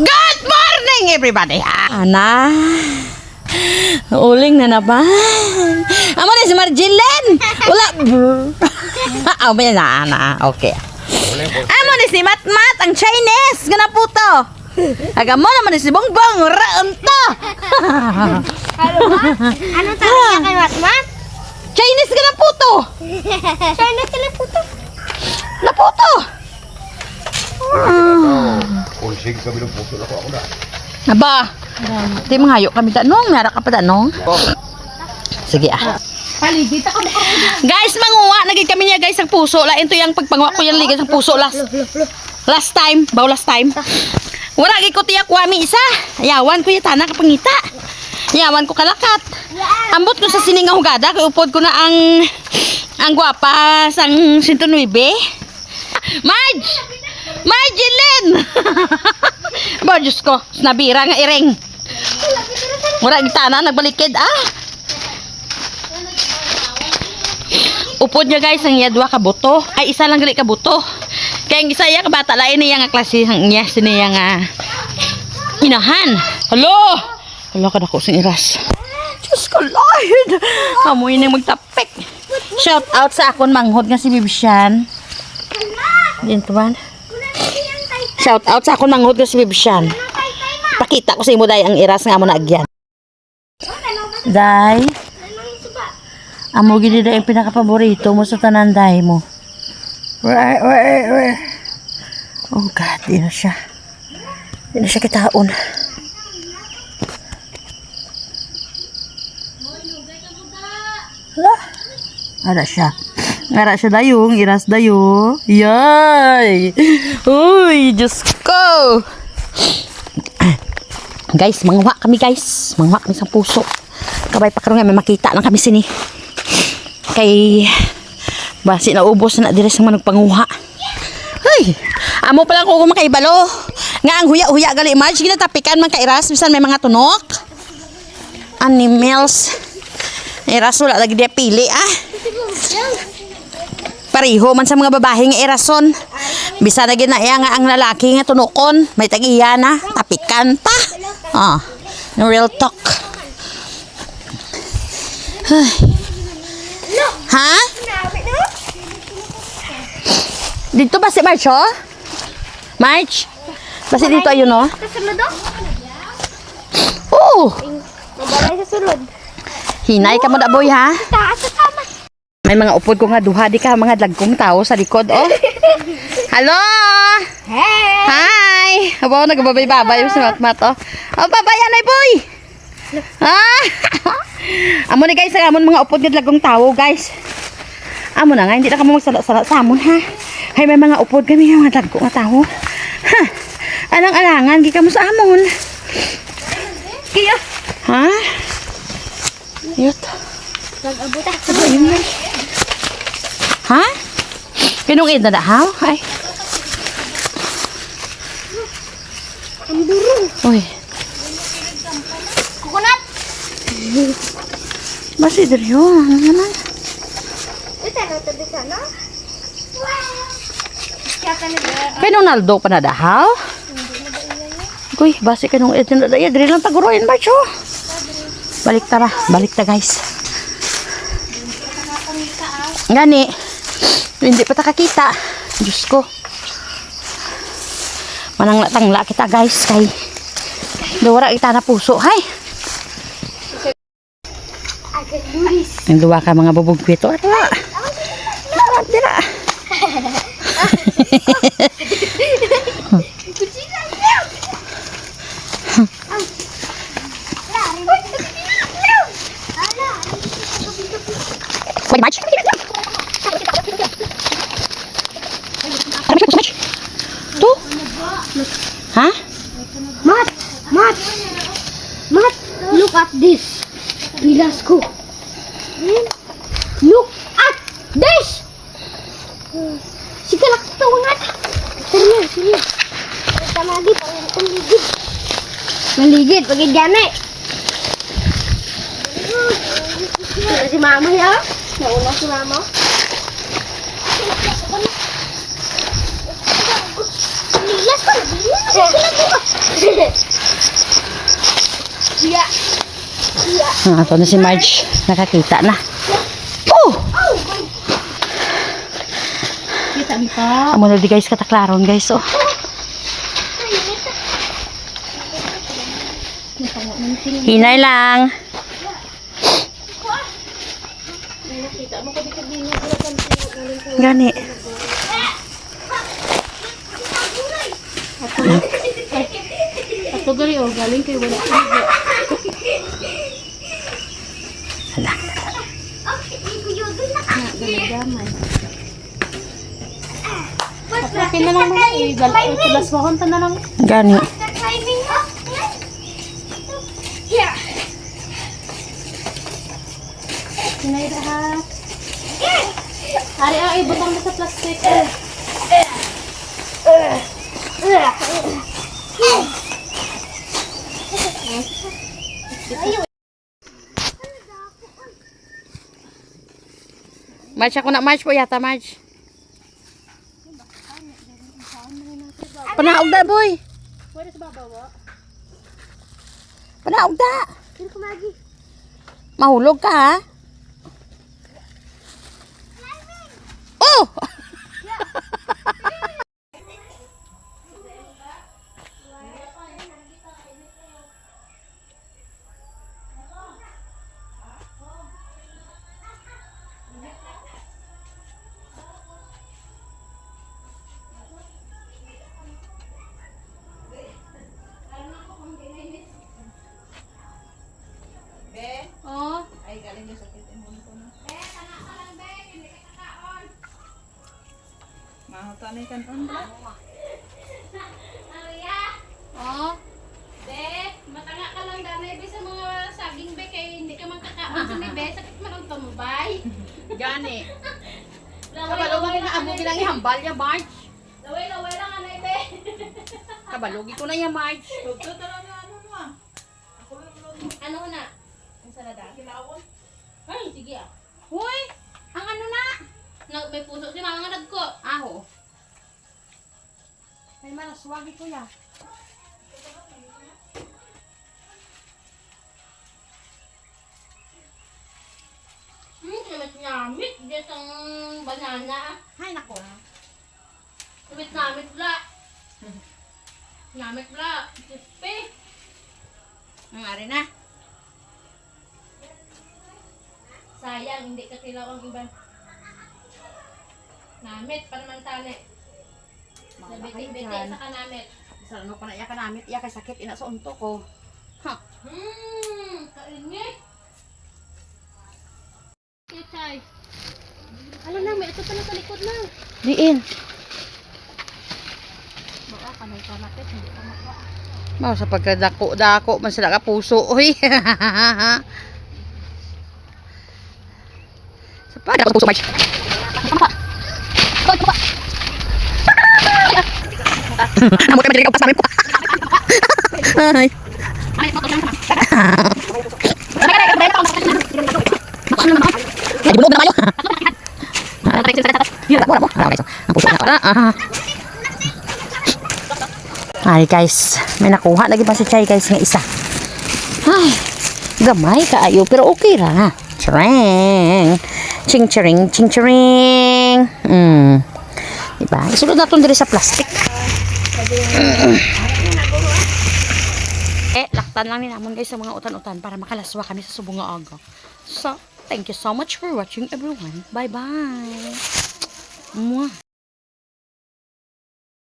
Good morning, everybody! Ana, uling na naman. Amo na si Marjelen. Wala. Amo na, ana. Okay. Amo ni si Matmat, ang Chinese. Gana po to. Aga mo naman ni si Bongbong. Raan to. Ano ba? Ano talaga kay Matmat? Chinese gana po to. Sana sila Pulsig kami ng puso na ko ako na. Aba. Di mangayo kami tanong. Meron ka pa tanong? Sige ah. Paligid ako mo Guys, manguha. Naging kami niya guys ang puso. Lain to yung pagpanguha ko yung ligid ang puso last. Last time. Baw last time. Wala gay ko tiyak wami isa. Ayawan ko yung tanang kapangita. Ayawan ko kalakat. Ambot ko sa sininga hugada. Kaya upod ko na ang ang gwapa sang 109. Marge! Marge Lynn! Ba, Diyos ko. Nabira nga iring. Wala gitana, nagbalikid. Ah! Upod niya guys ang yadwa ka buto. Ay isa lang gali ka buto. Kaya ang isa iya ka bata lain niya nga klase ang iya siniya nga inahan. Hello. Hello ka dako sing iras. Diyos ko Lord. Amoy nang magtapik. Shout out sa akon manghod nga si Bibisyan. Dito man. Shout out sa akon manghod nga si Bibisyan. Pakita ko sa imo day ang iras nga mo na agyan. Day. Amo gini na yung pinaka-paborito mo sa tananday mo. Where, where, where? Oh God, di na siya. Di na siya kitaon. Hala. Ara siya. Ara siya dayong, iras dayo. Yay! Uy, Diyos ko! Guys, manguha kami guys. Manguha kami sa puso. Kabay pa karon nga may makita lang kami sini. Kay basi na ubos na dire sa managpanguha. Ay, amo pala ko makaibalo. Nga ang huya-huya gali image ginatapikan man kairas bisan may mga tunok. Animals. Iras wala lagi dia pili ah. Pariho man sa mga babae nga irason. Bisa na ginaya nga ang lalaki nga tunukon. May tagiya na. Tapikan ta. Ah, no real talk. Ay. Ha? Dito ba si March, oh? March? Basi dito ayun, oh. Sa sulod oh. Oo. Mabalay sa sulod. Hinay ka mo na, boy, ha? Taas. May mga upod ko nga duha di ka mga dagkong tao sa likod, oh. Hello! Hey! Hi! Aba, nagbabay-babay yung si Matmat, oh. Oh, babayan ay, boy! Ah! Amo ni guys, amon mga upod nga dagkong tao, guys. Amo na nga, hindi na ka mo magsala-sala sa amon, ha? Hay, may mga upod kami nga mga dagkong nga tao. Ha? Alang-alangan, gi ka mo sa amon. Kiyo. Ha? Yut. Nag-abot ah. Ha? Pinong ida na, ha? Ay. Ang durong. Uy. Kukunat. Basi dari yun. Ano naman? Ito na. Kaya ka nila. Pinong naldo pa na dahaw? Uy, basi ka nung ito na daya. Dari lang taguruin ba, cho? Balik tara. Balik ta, guys. Gani. Hindi pa ta kakita. Diyos ko. Manang tangla kita, guys. Kay. Dawara kita na puso. Hay. Ang duwa ka mga bubog pito. Ara. Ara, dira. Pwede, March? Ano ba March? To? Ha? Mat! Mat! Mat! Look at this. Pilas ko. Hmm? Look at this! Sige lang ito nga. Seryo, seryo. Ito lagi, pang ligid. Maligid, pag gane. Ito si mama ya. Nauna si mama. Lilas ko, lilas ko. Iya. Iya. Ah, ito na si Marge. Nakakita na. Oh! Kita mo ka. Amo na di guys kataklaron guys. Oh. Hinay lang. Gani. Ato gali o galing kay wala ka. Hala. Akin na lang mga eh. Gal- Tulas mo kanta na lang. Gani. Yeah. Sinay ha. Ari ay butang na sa plastic. Marge ako na Marge po yata Marge. Panaog da boy. Pwede sa babawa. Panaog da. Mahulog ka ha. Oh. Be, matanga ka lang dami be sa mga saging be kay hindi ka man kakaon sa be sakit man ang tumubay. Gani. Kabalugi na amo gilang ihambal ya Marge. laway laway lang anay be. Kabalugi ko na ya Marge. Ano na? Ang salada. Ay, sige ah. Hoy! Nag may puso si mama nga nagko. Aho. Ay manaswagi ko ya. Hmm, kamit nyamit. Diyos ang banana. Hay nako. Kamit namit bla. Nyamit bla. Crispy. Ang ari na. Sayang, hindi ka tilaw ang iba. Namit, panamantane. Nabiti-biti sa kanamit. Sa ano pa na iya ka namit, iya kay sakit ina sa unto ko. Ha. Hmm, kainit. Kichay. Ano na, may ito pala sa likod na. Diin. Baka ka may kamatis, hindi ka makuha. Mao sa pagkadako-dako man sila ka puso. Oy. sa pagkadako puso Marge. Amo ka dili ka pas namin po. Ay. Ay, bulog na kayo. Ay guys, may nakuha lagi pa si Chay guys nga isa. Ay, gamay kaayo pero okay ra. Chring. Ching chring, ching chring. Diba? Isulod natin diri sa plastic. eh, laktan lang ni namon guys sa mga utan-utan para makalaswa kami sa subong aga. So, thank you so much for watching everyone. Bye-bye. Mwah.